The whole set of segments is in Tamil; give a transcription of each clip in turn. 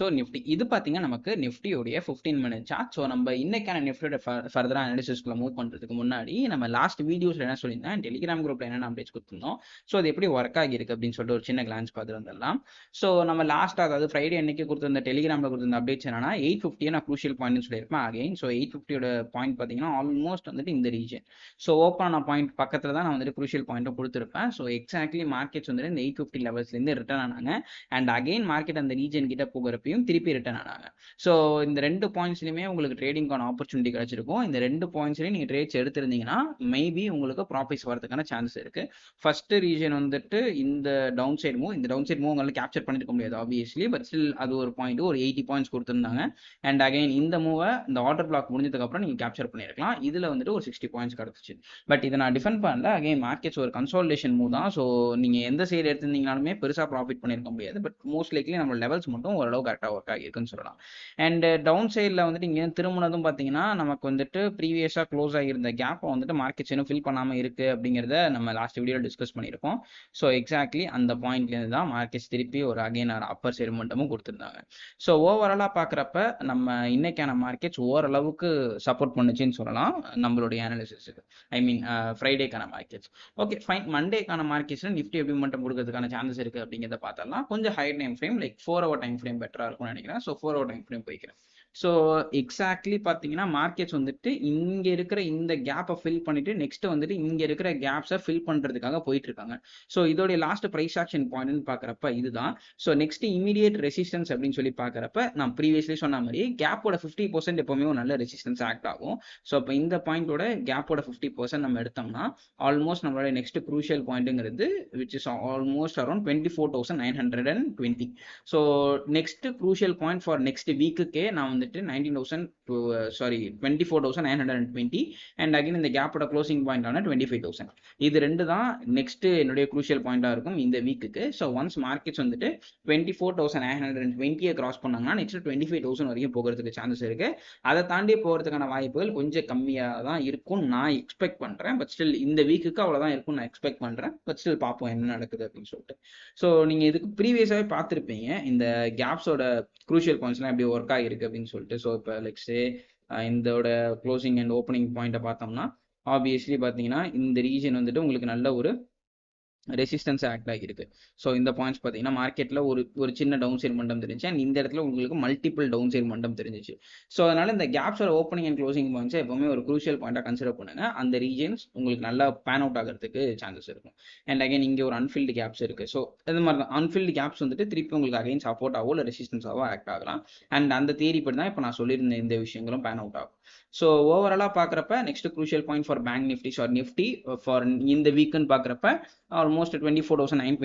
ஸோ நிஃப்டி இது பார்த்தீங்கன்னா நமக்கு நிஃப்டியோடைய ஃபிஃப்டீன் மினிட் சார்ட் ஸோ நம்ம இன்னைக்கான நிஃப்டியோட ஃபர்தராக அனாலிசிஸ்க்குள்ள மூவ் பண்ணுறதுக்கு முன்னாடி நம்ம லாஸ்ட் வீடியோஸில் என்ன சொல்லியிருந்தேன் டெலிகிராம் குரூப்பில் என்னென்ன அப்டேட்ஸ் கொடுத்துருந்தோம்? ஸோ அது எப்படி ஒர்க் ஆகிருக்கு அப்படின்னு சொல்லிட்டு ஒரு சின்ன கிளான்ஸ் பார்த்துட்டு வந்துடலாம் ஸோ நம்ம லாஸ்ட் அதாவது ஃப்ரைடே அன்னைக்கு கொடுத்துருந்த டெலிகிராமில் கொடுத்துருந்த அப்டேட்ஸ் என்னன்னா எயிட் ஃபிஃப்டியை நான் க்ரூஷியல் பாயிண்ட்னு சொல்லியிருப்பேன். அகைன் ஸோ எயிட் ஃபிஃப்டியோட பாயிண்ட் பார்த்தீங்கன்னா ஆல்மோஸ்ட் வந்துட்டு இந்த ரீஜன் ஸோ ஓப்பன் ஆன பாயிண்ட் பக்கத்தில் தான் நான் வந்துட்டு க்ரூஷியல் பாயிண்ட்டும் கொடுத்துருப்பேன். ஸோ எக்ஸாக்ட்லி மார்க்கெட்ஸ் வந்துட்டு இந்த எயிட் ஃபிஃப்டி லெவல்ஸ்லேருந்து ரிட்டர்ன் ஆனாங்க. அண்ட் அகைன் மார்க்கெட் அந்த ரீஜன் கிட்ட போகிறப்பையும் திருப்பி ரிட்டர்ன் ஆனாங்க. ஸோ இந்த ரெண்டு பாயிண்ட்ஸ்லையுமே உங்களுக்கு ட்ரேடிங்கான ஆப்பர்ச்சுனிட்டி கிடைச்சிருக்கும். இந்த ரெண்டு பாயிண்ட்ஸ்லையும் நீங்கள் ட்ரேட்ஸ் எடுத்திருந்தீங்கன்னா மேபி உங்களுக்கு ப்ராஃபிட்ஸ் வரதுக்கான சான்ஸ் இருக்கு. ஃபர்ஸ்ட் ரீஜன் வந்துட்டு இந்த டவுன் சைட் மூவ் இந்த டவுன் சைட் மூவ் உங்களால் கேப்சர் பண்ணிருக்க முடியாது ஆப்வியஸ்லி பட் ஸ்டில் அது ஒரு பாயிண்ட் ஒரு எயிட்டி பாயிண்ட்ஸ் கொடுத்துருந்தாங்க. அண்ட் அகைன் இந்த மூவை இந்த ஆர்டர் பிளாக் முடிஞ்சதுக்கப்புறம் நீங்கள் கேப்சர் பண்ணியிருக்கலாம் இதில் வந்துட்டு ஒரு சிக்ஸ்டி பாயிண்ட்ஸ் கிடச்சிச்சு. பட் இதை நான் டிஃபெண்ட் பண்ணல. அகைன் மார்க்கெட்ஸ் ஒரு கன்சால்டேஷன் மூவ் தான். ஸோ நீங்கள் எந்த சைடு எடுத்திருந்தீங்கனாலுமே பெருசாக ப்ராஃபிட் பண்ணியிருக்க முடியாது. பட் மோஸ்ட் லைக்லி நம்ம லெவல்ஸ் மட்டும் ஓரளவு கரெக்டாக ஒர்க் ஆகிருக்குன்னு சொல்லலாம். அண்ட் டவுன் சைடில் வந்துட்டு இங்கே திரும்பினதும் பார்த்தீங்கன்னா நமக்கு வந்துட்டு ப்ரீவியஸாக க்ளோஸ் ஆகியிருந்த கேப்பை வந்துட்டு மார்க்கெட்ஸ் இன்னும் ஃபில் பண்ணாமல் இருக்குது அப்படிங்கிறத நம்ம லாஸ்ட் வீடியோவில் டிஸ்கஸ் பண்ணியிருக்கோம். ஸோ எக்ஸாக்ட்லி அந்த பாயிண்ட்லேருந்து தான் மார்க்கெட்ஸ் திருப்பி ஒரு அகைன் ஒரு அப்பர் சைடு மட்டுமும் கொடுத்துருந்தாங்க. ஸோ ஓவராலாக பார்க்குறப்ப நம்ம இன்னைக்கான மார்க்கெட்ஸ் ஓரளவுக்கு சப்போர்ட் பண்ணுச்சுன்னு சொல்லலாம் நம்மளுடைய அனாலிசிஸுக்கு ஐ மீன் ஃப்ரைடேக்கான மார்க்கெட்ஸ் ஓகே ஃபைன் மண்டேக்கான மார்க்கெட்ஸில் நிஃப்டி எப்படி மட்டும் கொடுக்கறதுக்கான சான்சஸ் இருக்குது அப்படிங்கிறத பார்த்தலாம் கொஞ்சம் high time frame like four hour time frame பெட்டராக இருக்கும்னு நினைக்கிறேன். So four hour time frame போய்க்கிறேன். ஸோ எக்ஸாக்ட்லி பார்த்தீங்கன்னா மார்க்கெட்ஸ் வந்துட்டு இங்கே இருக்கிற இந்த கேப்பை ஃபில் பண்ணிட்டு நெக்ஸ்ட் வந்துட்டு இங்கே இருக்கிற கேப்ஸை ஃபில் பண்ணுறதுக்காக போயிட்டு இருக்காங்க ஸோ இதோடைய லாஸ்ட் ப்ரைஸ் ஆக்ஷன் பாயிண்ட்னு பார்க்குறப்ப இதுதான். ஸோ நெக்ஸ்ட் இமீடியட் ரெசிஸ்டன்ஸ் அப்படின்னு சொல்லி பார்க்குறப்ப நான் ப்ரீவியஸ்லி சொன்ன மாதிரி கேப்போட ஃபிஃப்டி பர்சன்ட் எப்பவுமே ஒரு நல்ல ரெசிஸ்டன்ஸ் ஆக்ட் ஆகும். ஸோ இப்போ இந்த பாயிண்டோட கேப்போட ஃபிஃப்டி பர்சன்ட் நம்ம எடுத்தோம்னா ஆல்மோஸ்ட் நம்மளோட next crucial பாயிண்ட்டுங்கிறது which is almost around twenty four thousand nine hundred and twenty so next crucial point for next வீக்குக்கே நான் வந்துட்டு nineteen thousand sorry twenty four thousand nine hundred and twenty and again இந்த கேப்போட க்ளோசிங் பாயிண்ட் ஆன டுவெண்ட்டி ஃபைவ் தௌசண்ட் இது ரெண்டு தான் நெக்ஸ்ட் என்னுடைய க்ரூஷியல் பாயிண்டாக இருக்கும் இந்த வீக்குக்கு ஸோ ஒன்ஸ் மார்க்கெட்ஸ் வந்துட்டு twenty four thousand nine hundred and டுவெண்ட்டியை cross பண்ணாங்கன்னா நெக்ஸ்ட் டுவெண்ட்டி ஃபைவ் தௌசண்ட் வரைக்கும் போகிறதுக்கு சான்சஸ் இருக்கு. அதை தாண்டி போகிறதுக்கான வாய்ப்புகள் கொஞ்சம் கம்மியாக தான் இருக்கும் நான் எக்ஸ்பெக்ட் பண்ணுறேன் பட் ஸ்டில் இந்த வீக்குக்கு அவ்வளோதான் இருக்கும் நான் எக்ஸ்பெக்ட் பண்ணுறேன் பட் ஸ்டில் பார்ப்போம் என்ன நடக்குது அப்படின்னு சொல்லிட்டு. ஸோ நீங்கள் இதுக்கு ப்ரீவியஸாகவே பார்த்துருப்பீங்க. இந்த கேப்ஸோட குரூஷியல் பாயிண்ட்ஸ்லாம் எப்படி ஒர்க் ஆகிருக்கு அப்படின்னு சொல்லிட்டு. ஸோ இப்போ லெக்ஸே இதோட க்ளோசிங் அண்ட் ஓப்பனிங் பாயிண்ட்டை பார்த்தோம்னா ஆப்வியஸ்லி பார்த்தீங்கன்னா இந்த ரீஜன் வந்துட்டு உங்களுக்கு நல்ல ஒரு ரெசிஸ்டன்ஸ் ஆக்ட் ஆகிருக்கு. ஸோ இந்த பாயிண்ட்ஸ் பார்த்தீங்கன்னா மார்க்கெட்டில் ஒரு ஒரு சின்ன டவுன் சைட் மண்டம் தெரிஞ்சு அண்ட் இந்த இடத்துல உங்களுக்கு மல்டிபிள் டவுன் சைட் மண்டம் தெரிஞ்சிச்சு. ஸோ அதனால இந்த கேப்ஸோட ஓப்பனிங் அண்ட் க்ளோசிங் பாயிண்ட்ஸ் எப்பவுமே ஒரு குரூஷியல் பாயிண்டாக கன்சிடர் பண்ணுங்க. அந்த ரீஜன்ஸ் உங்களுக்கு நல்லா பேன் அவுட் ஆகிறதுக்கு சான்சஸ் இருக்கும். அண்ட் அகைன் இங்கே ஒரு அன்ஃபில்டு கேப்ஸ் இருக்கு. ஸோ இது மாதிரி தான். அன்ஃபில்டு கேப்ஸ் வந்துட்டு திருப்பி உங்களுக்கு அகைன் ஆகும் இல்லை ரெசிஸ்டன்ஸாவோ ஆக்ட் ஆகலாம். அண்ட் அந்த தேரி படி தான் இப்போ நான் சொல்லியிருந்த இந்த விஷயங்களும் பேன் அவுட் ஆகும். ஸோ ஓவராலாக பார்க்குறப்ப next crucial point for bank Nifty share Nifty for இந்த வீக்குன்னு பார்க்குறப்ப almost twenty four thousand nine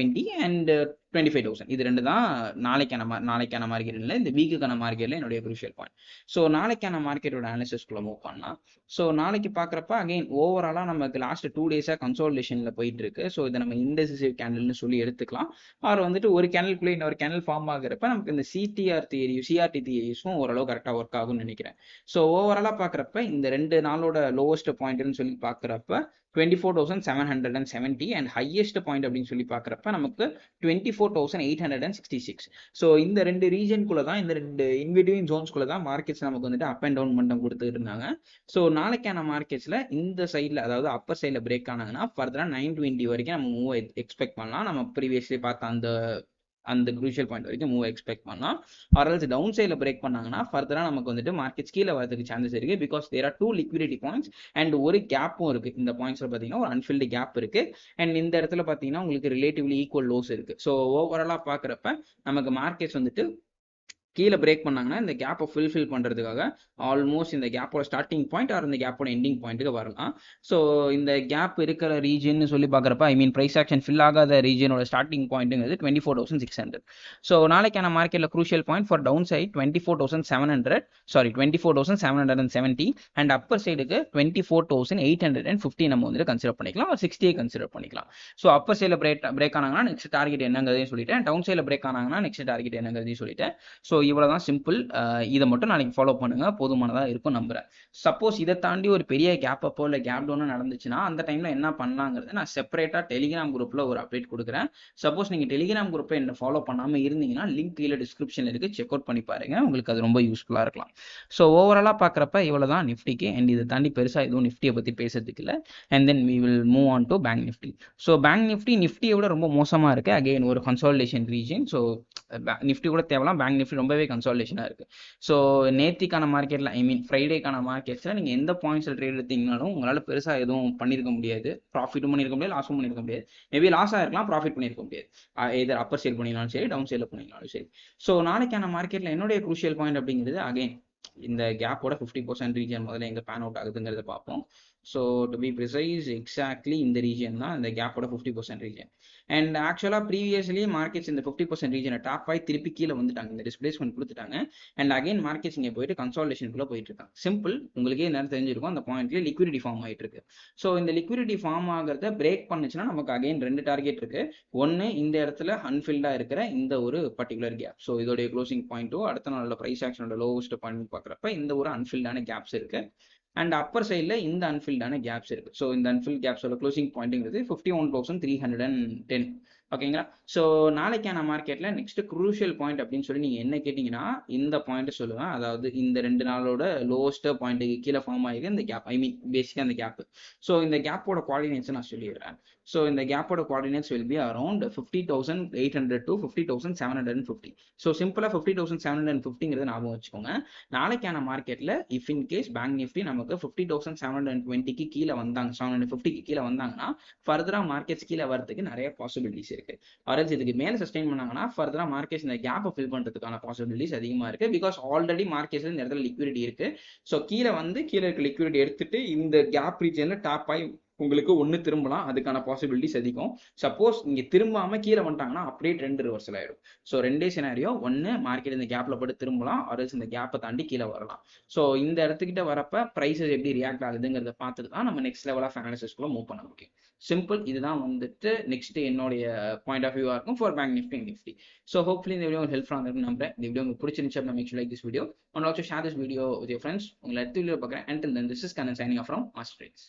twenty five thousand இது ரெண்டு தான் நாளைக்கான மா நாளைக்கான மார்க்கெட்டில் இந்த வீக்குக்கான மார்க்கெட்டில் என்னுடைய குரூஷியல் பாயிண்ட் ஸோ நாளைக்கான மார்க்கெட்டோட அனாலிசிஸ்குள்ளே மூவ் பண்ணலாம். ஸோ நாளைக்கு பார்க்குறப்ப அகைன் ஓவராலாக நமக்கு லாஸ்ட் டூ டேஸாக கன்சோல்டேஷனில் போயிட்டு இருக்கு. ஸோ இதை நம்ம இன்டெசிசிவ் கேண்டல்னு சொல்லி எடுத்துக்கலாம். அவர் வந்துட்டு ஒரு கேனல்குள்ளே இன்னொரு கேனல் ஃபார்ம் ஆகுறப்ப நமக்கு இந்த சிடிஆர் தியரியும் சிஆர்டி தியரிஸும் ஓரளவு கரெக்டாக ஒர்க் ஆகும்னு நினைக்கிறேன். ஸோ ஓவராலாக பார்க்குறப்ப இந்த ரெண்டு நாளோட லோவஸ்ட் பாயிண்ட்னு சொல்லி பார்க்குறப்ப twenty four thousand seven hundred and seventy and highest point அப்படின்னு சொல்லி பார்க்குறப்ப நமக்கு twenty four thousand eight hundred and sixty six so இந்த ரெண்டு ரீஜனுக்குள்ள தான் இந்த ரெண்டு இன்விடியூன் ஜோன்ஸ்குள்ள தான் மார்க்கெட்ஸ் நமக்கு வந்துட்டு அப் அண்ட் டவுன் மட்டும் கொடுத்துட்டு இருந்தாங்க ஸோ நாளைக்கான மார்க்கெட்ஸில் இந்த சைடில் அதாவது அப்பர் சைடில் பிரேக் ஆனாங்கன்னா ஃபர்தராக நைன் டுவெண்ட்டி வரைக்கும் நம்ம மூவ் எக்ஸ்பெக்ட் பண்ணலாம். நம்ம ப்ரீவியஸ்லி பார்த்த அந்த அந்த குரூஷியல் பாயிண்ட் வரைக்கும் மூவ் எக்ஸ்பெக்ட் பண்ணலாம். ஆர்எல்ஸ் டவுன் சைடில் பிரேக் பண்ணாங்கன்னா ஃபர்தராக நமக்கு வந்துட்டு மார்க்கெட் கீழே வரதுக்கு சான்சஸ் இருக்கு. Because there are two liquidity points and ஒரு கேப்பும் இருக்கு. இந்த பாயிண்ட்ஸில் பார்த்தீங்கன்னா ஒரு அன்ஃபில்டு கேப் இருக்கு. அண்ட் இந்த இடத்துல பார்த்தீங்கன்னா உங்களுக்கு ரிலேட்டிவ்லி ஈக்குவல் லோஸ் இருக்கு. ஸோ ஓவராலாக பார்க்குறப்ப நமக்கு மார்க்கெட்ஸ் வந்துட்டு கீழே பிரேக் பண்ணாங்கன்னா இந்த கேப்பை ஃபுல்ஃபில் பண்ணுறதுக்காக ஆல்மோஸ்ட் இந்த கேப்போட ஸ்டார்டிங் பாயிண்ட் ஆர் இந்த கேப்போட எண்டிங் பாயிண்ட்டுக்கு வரலாம். ஸோ இந்த கேப் இருக்கிற ரீஜன் சொல்லி பார்க்குறப்ப I mean price action fill ஆகாத ரீஜனோட starting பாயிண்ட்டுங்கிறது twenty four thousand six hundred so நாளைக்கான மார்க்கெட்டில் crucial point for down side twenty four thousand seven hundred sorry twenty four thousand seven hundred and seventy and upper சைடுக்கு twenty four thousand eight hundred and fifty நம்ம வந்து கன்சிடர் பண்ணிக்கலாம் ஒரு சிக்ஸ்டியை கன்சிடர் பண்ணிக்கலாம். ஸோ அப்பர் சைடில் பிரேக் பிரேக் ஆனாங்கன்னா நெக்ஸ்ட் டார்கெட் என்னங்கிறதையும் சொல்லிட்டேன். டவுன் சைடில் பிரேக் ஆனாங்கன்னா நெக்ஸ்ட் டார்கெட் என்னங்கிறதையும் சொல்லிட்டேன். ஸோ இவ்வளோ தான் சிம்பிள் இதை மட்டும் நாளைக்கு ஃபாலோ பண்ணுங்க. போதுமானதாக இருக்கும் நம்புறேன். சப்போஸ் இதை தாண்டி ஒரு பெரிய கேப் அப்போ இல்லை கேப் டவுனோ நடந்துச்சுன்னா அந்த டைமில் என்ன பண்ணலாங்கிறது நான் செப்பரேட்டாக டெலிகிராம் குரூப்பில் ஒரு அப்டேட் கொடுக்குறேன். சப்போஸ் நீங்கள் டெலிகிராம் குரூப்பில் என்ன ஃபாலோ பண்ணாமல் இருந்தீங்கன்னா லிங்க் கீழே டிஸ்கிரிப்ஷனில் இருக்குது செக் அவுட் பண்ணி பாருங்க. உங்களுக்கு அது ரொம்ப யூஸ்ஃபுல்லாக இருக்கலாம். ஸோ ஓவராலாக பார்க்குறப்ப இவ்வளோ தான் நிஃப்டிக்கு. அண்ட் இதை தாண்டி பெருசாக எதுவும் நிஃப்டியை பற்றி பேசுறதுக்கு இல்லை. And then we will move on to bank Nifty so bank Nifty நிஃப்டியை விட ரொம்ப மோசமாக இருக்குது அகைன் ஒரு கன்சால்டேஷன் ரீஜன் ஸோ நிஃப்டி கூட தேவலாம். பேங்க் நிஃப்டி ரொம்பவே கன்சால்டேஷனாக இருக்குது ஸோ நேத்திக்கான மார்க்கெட்டில் ஐ மீன் ஃப்ரைடேக்கான மார்க்கெட்ஸில் நீங்கள் எந்த பாயிண்ட்ஸில் ட்ரேட் எடுத்தீங்கனாலும் உங்களால் பெருசாக எதுவும் பண்ணியிருக்க முடியாது. ப்ராஃபிட்டும் பண்ணியிருக்க முடியாது லாஸும் பண்ணியிருக்க முடியாது. மேபி லாஸாக இருக்கலாம் ப்ராஃபிட் பண்ணியிருக்க முடியாது. எதர் அப்பர் சேல் பண்ணினாலும் சரி டவுன் சேல் பண்ணினாலும் சரி. ஸோ நாளைக்கான மார்க்கெட்டில் என்னுடைய குரூஷியல் பாயிண்ட் அப்படிங்கிறது அகைன் இந்த கேப்போட ஃபிஃப்டி பர்சன்ட் ரீஜன் முதல்ல எங்கே பேன் அவுட் ஆகுதுங்கிறத பார்ப்போம். So to be precise exactly இந்த ரீஜன் தான் இந்த கேப்போட ஃபிஃப்டி பர்சன்ட் ரீஜன் அண்ட் ஆக்சுவலாக ப்ரீவியஸ்லி மார்க்கெட்ஸ் இந்த ஃபிஃப்டி பர்சன்ட் ரீஜனை டாப் ஆகி திருப்பி கீழே வந்துட்டாங்க. இந்த டிஸ்பிளேஸ்மெண்ட் கொடுத்துட்டாங்க. அண்ட் அகைன் மார்க்கெட்ஸ் இங்கே போயிட்டு கன்சால்டேஷனுக்குள்ள போயிட்டு இருக்காங்க. சிம்பிள் உங்களுக்கே நேரம் தெரிஞ்சிருக்கும் அந்த பாயிண்ட்ல லிக்விடிட்டி ஃபார்ம் ஆகிட்டு இருக்கு. ஸோ இந்த லிக்விடிட்டி ஃபார்ம் ஆகிறத பிரேக் பண்ணுச்சுன்னா நமக்கு அகைன் ரெண்டு டார்கெட் இருக்கு. ஒன்று இந்த இடத்துல அன்ஃபில்டாக இருக்கிற இந்த ஒரு பர்டிகுலர் கேப் ஸோ இதோடைய க்ளோசிங் பாயிண்ட்டோ அடுத்த நாளோட ப்ரைஸ் ஆக்ஷனோட லோவஸ்ட் பாயிண்ட் பார்க்குறப்ப இந்த ஒரு அன்ஃபில்டான கேப்ஸ் இருக்கு. அண்ட் அப்பர் சைடில் இந்த அன்ஃபில்டான கேப்ஸ் இருக்கு. ஸோ இந்த அன்ஃபில் கேப்ஸோட closing பாயிண்ட்ங்கிறது fifty one thousand three hundred and ten ஓகேங்களா ஸோ நாளைக்கான மார்க்கெட்டில் நெக்ஸ்ட் குரூஷியல் பாயிண்ட் அப்படின்னு சொல்லி நீங்கள் என்ன கேட்டிங்கன்னா இந்த பாயிண்ட் சொல்லுவேன் அதாவது இந்த ரெண்டு நாளோட லோவஸ்ட் பாயிண்ட்டுக்கு கீழே ஃபார்ம் ஆகிருக்கு இந்த கேப் ஐ மீன் பேசிக்காக அந்த கேப் ஸோ இந்த கேப்போட குவாடினேட்ஸ் நான் சொல்லிடுறேன். ஸோ இந்த கேப்போட coordinates will be around fifty thousand eight hundred to fifty thousand seven hundred and fifty so சிம்பிளாக fifty thousand seven hundred and ஃபிஃப்டிங்கிறத ஞாபகம் வச்சுக்கோங்க. நாளைக்கான மார்க்கெட்டில் if in case bank Nifty நமக்கு fifty thousand seven hundred and டுவெண்ட்டிக்கு கீழே வந்தாங்க செவன் ஹண்ட்ரட் ஃபிஃப்டிக்கு கீழே வந்தாங்கன்னா ஃபர்தராக மார்க்கெட்ஸ் கீழே வரதுக்கு நிறைய பாசிபிலிட்டிஸ் இருக்கு. ஆர்எல்ஸ் இதுக்கு மேலே சஸ்டெயின் பண்ணாங்கன்னா ஃபர்தராக மார்க்கெட்ஸ் இந்த கேப்பை ஃபில் பண்ணுறதுக்கான பாசிபிலிட்டிஸ் அதிகமாக இருக்கு. பிகாஸ் ஆல்ரெடி மார்க்கெட்ஸில் இந்த இடத்துல லிக்விடிட்டி இருக்கு. ஸோ கீழே வந்து கீழே இருக்க லிக்விடிட்டி எடுத்துட்டு இந்த கேப் ரீஜனில் டாப் ஆகி உங்களுக்கு ஒன்று திரும்பலாம் அதுக்கான பாசிபிலிட்டிஸ் அதிகம். சப்போஸ் இங்கே திரும்பாமல் கீழே வந்துட்டாங்கன்னா அப்படியே ட்ரெண்ட் ரிவர்சல் ஆயிடும். ஸோ ரெண்டே சினாரியோ ஒன்று மார்க்கெட் இந்த கேப்பில் போட்டு திரும்பலாம் அரசு இந்த கேப்பை தாண்டி கீழே வரலாம். ஸோ இந்த இடத்துக்கிட்ட வரப்ப ப்ரைஸஸ் எப்படி ரியாக்ட் ஆகுதுங்கிறத பார்த்துட்டு தான் நம்ம நெக்ஸ்ட் லெவல் ஆஃப் அனாலிசிஸ்க்குள்ள மூவ் பண்ண முடியும். சிம்பிள் இதுதான் வந்துட்டு நெக்ஸ்ட் என்னுடைய பாயிண்ட் ஆஃப் வியூவாக இருக்கும் for bank Nifty Nifty so hopefully இந்த வீடியோ ஹெல்ப்ஃபுல்லாக இருக்கும் நம்புறேன். இந்த வீடியோ உங்களுக்கு பிடிச்சிருந்துச்சு அப்படின்னா make like this video and also share this video with friends உங்களை அடுத்த வீடியோ பார்க்குறேன். அண்ட் தென் திஸ் இஸ் கன் சைனிங் ஆஃப் ஃப்ரம் ஆஸ்ட்ரேட்ஸ்